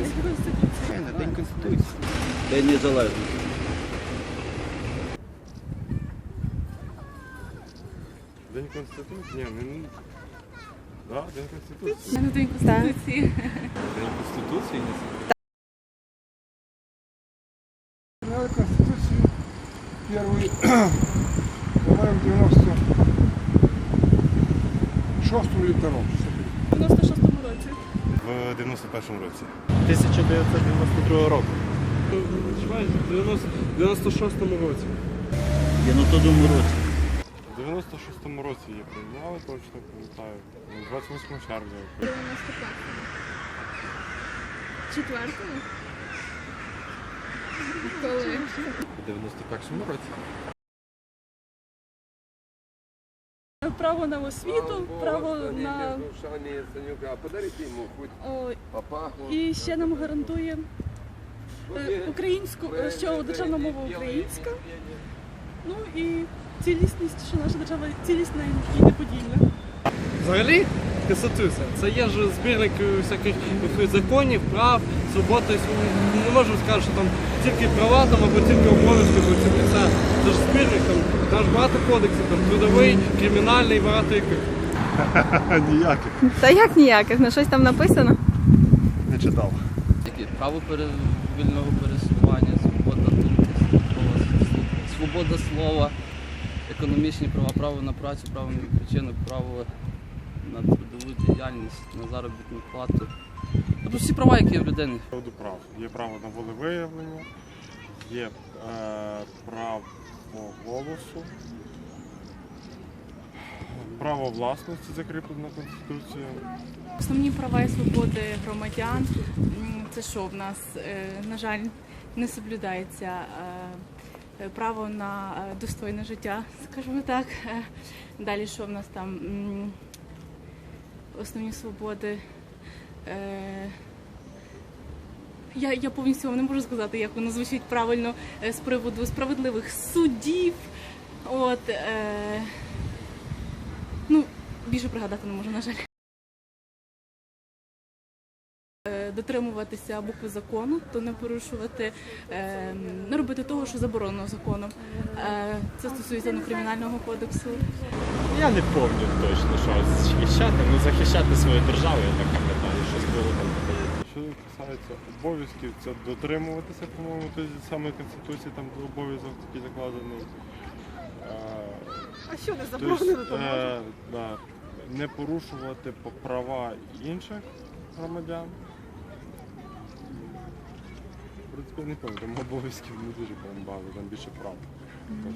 На День Конституції. День Незалежності. День Конституції? Ні, не... Да, День Конституції. На День Конституції. День Конституції? Приняли Конституцию первый, по-моему, в 96 или втором. В 96-му році. В 91-му році. 1992 року. В 96-му році. Я на тому році. В 96-му році її прийняли, точно пам'ятаю. 28 червня. Четвертому? Коли? У 91-му році. Право на освіту, право на О, і ще нам гарантує е, українську, е, що державна мова українська. Ну і цілісність, що наша держава цілісна і неподільна. Взагалі, Конституція це є ж збірник всяких законів, прав, свобод. Тобто, ну, не можемо сказати, що там тільки права там, або тільки обов'язки, або тільки це. Це ж збірник, там, там ж багато кодексів, там, трудовий, кримінальний, багато яких. Ніяких. Та як ніяких? На щось там написано? Не читав. Які право вільного пересування, свобода думки, свобода, свобода слова, економічні права, право на працю, право на відпочинок, право на трудову діяльність, на заробітну плату. Тобто всі права, які є в людини. Приводу прав. Є право на волевиявлення, є е, право голосу, право власності закріплене Конституцією. Основні права і свободи громадян це що в нас, е, на жаль, не соблюдається е, право на е, достойне життя, скажімо так. Далі що в нас там? Основні свободи. Е, Я, я повністю вам не можу сказати, як воно звучить правильно е, з приводу справедливих судів. От, е, ну, більше пригадати не можу, на жаль. Дотримуватися букви закону, то не порушувати, е, не робити того, що заборонено законом. Е, Це стосується ну, кримінального кодексу. Я не пам'ятаю точно, що захищати, ну захищати свою державу, я так пам'ятаю, щось було там таке. Що касається обов'язків, це дотримуватися, по-моєму, тієї самої Конституції, там обов'язок такий закладений. А що не заборонено, то е, да, Не порушувати права інших громадян. В принципі, не там обов'язків не дуже багато, там більше прав.